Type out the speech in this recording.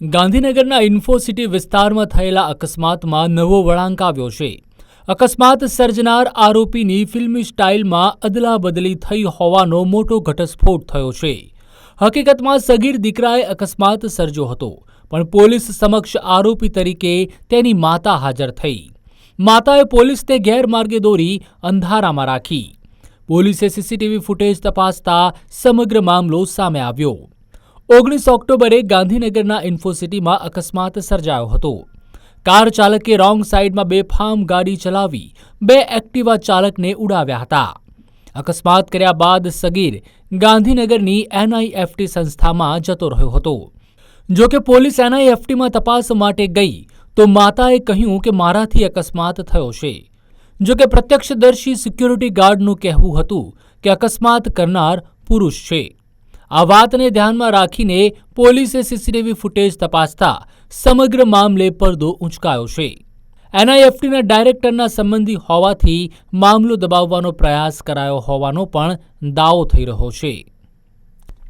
ગાંધીનગરના ઇન્ફોસિટી વિસ્તારમાં થયેલા અકસ્માતમાં નવો વળાંક આવ્યો છે. અકસ્માત સર્જનાર આરોપીની ફિલ્મી સ્ટાઇલમાં અદલાબદલી થઈ હોવાનો મોટો ઘટસ્ફોટ થયો છે. હકીકતમાં સગીર દીકરાએ અકસ્માત સર્જ્યો હતો, પણ પોલીસ સમક્ષ આરોપી તરીકે તેની માતા હાજર થઈ. માતાએ પોલીસને ગેરમાર્ગે દોરી અંધારામાં રાખી. પોલીસે સીસીટીવી ફૂટેજ તપાસતા સમગ્ર મામલો સામે આવ્યો. ઓગણીસ ઓક્ટોબરે ગાંધીનગરના ઇન્ફોસિટીમાં અકસ્માત સર્જાયો હતો. કાર ચાલકે રોંગ સાઈડમાં બેફામ ગાડી ચલાવી બે એક્ટિવા ચાલકને ઉડાવ્યા હતા. અકસ્માત કર્યા બાદ સગીર ગાંધીનગરની એનઆઈએફટી સંસ્થામાં જતો રહ્યો હતો. જો કે પોલીસ એનઆઈએફટીમાં તપાસ માટે ગઈ, તો માતાએ કહ્યું કે મારાથી અકસ્માત થયો છે. જો કે પ્રત્યક્ષદર્શી સિક્યુરિટી ગાર્ડનું કહેવું હતું કે અકસ્માત કરનાર પુરુષ છે. આ વાતને ધ્યાનમાં રાખીને પોલીસે સીસીટીવી ફૂટેજ તપાસતા સમગ્ર મામલે પડદો ઉંચકાયો છે. એનઆઈએફટીના ડાયરેક્ટરના સંબંધી હોવાથી મામલો દબાવવાનો પ્રયાસ કરાયો હોવાનો પણ દાવો થઈ રહ્યો છે.